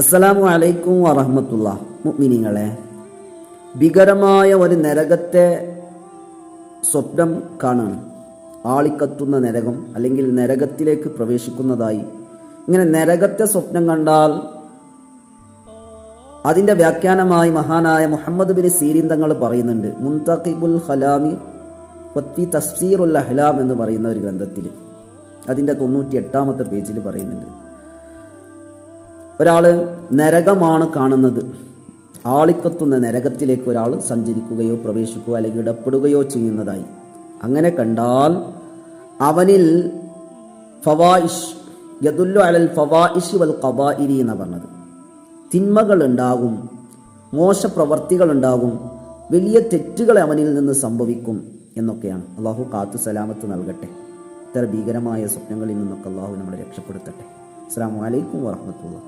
അസ്സലാമു അലൈക്കും വറഹമത്തുള്ള. മുഗ്മിനിങ്ങളെ ഭീകരമായ ഒരു നരകത്തെ സ്വപ്നം കാണാണ്. ആളിക്കത്തുന്ന നരകം അല്ലെങ്കിൽ നരകത്തിലേക്ക് പ്രവേശിക്കുന്നതായി. ഇങ്ങനെ നരകത്തെ സ്വപ്നം കണ്ടാൽ അതിന്റെ വ്യാഖ്യാനമായി മഹാനായ മുഹമ്മദ് ബിൻ സീരീൻ തങ്ങൾ പറയുന്നുണ്ട്. മുൻതഖിബുൽ ഹലാമി വത്തി തഫ്സീറുൽ അഹ്ലാം എന്ന് പറയുന്ന ഒരു ഗ്രന്ഥത്തിൽ. അതിന്റെ തൊണ്ണൂറ്റി എട്ടാമത്തെ പേജിൽ പറയുന്നുണ്ട്. ഒരാൾ നരകമാണ് കാണുന്നത്. ആളിക്കത്തുന്ന നരകത്തിലേക്ക് ഒരാൾ സഞ്ചരിക്കുകയോ പ്രവേശിക്കുകയോ അല്ലെങ്കിൽ ഇടപെടുകയോ ചെയ്യുന്നതായി. അങ്ങനെ കണ്ടാൽ അവനിൽ ഫവായിഷ് യദുല്ലു അലൽ ഫവായിഷ് വൽ കബായിരി എന്ന് പറഞ്ഞത്. തിന്മകൾ ഉണ്ടാകും മോശപ്രവർത്തികൾ ഉണ്ടാകും വലിയ തെറ്റുകൾ അവനിൽ നിന്ന് സംഭവിക്കും എന്നൊക്കെയാണ്. അള്ളാഹു കാത്തു സലാമത്ത് നൽകട്ടെ. ഇത്തരം ഭീകരമായ സ്വപ്നങ്ങളിൽ നിന്നൊക്കെ അള്ളാഹു നമ്മളെ രക്ഷപ്പെടുത്തട്ടെ. അസ്സാം വലൈക്കും വാഹമത്തുള്ള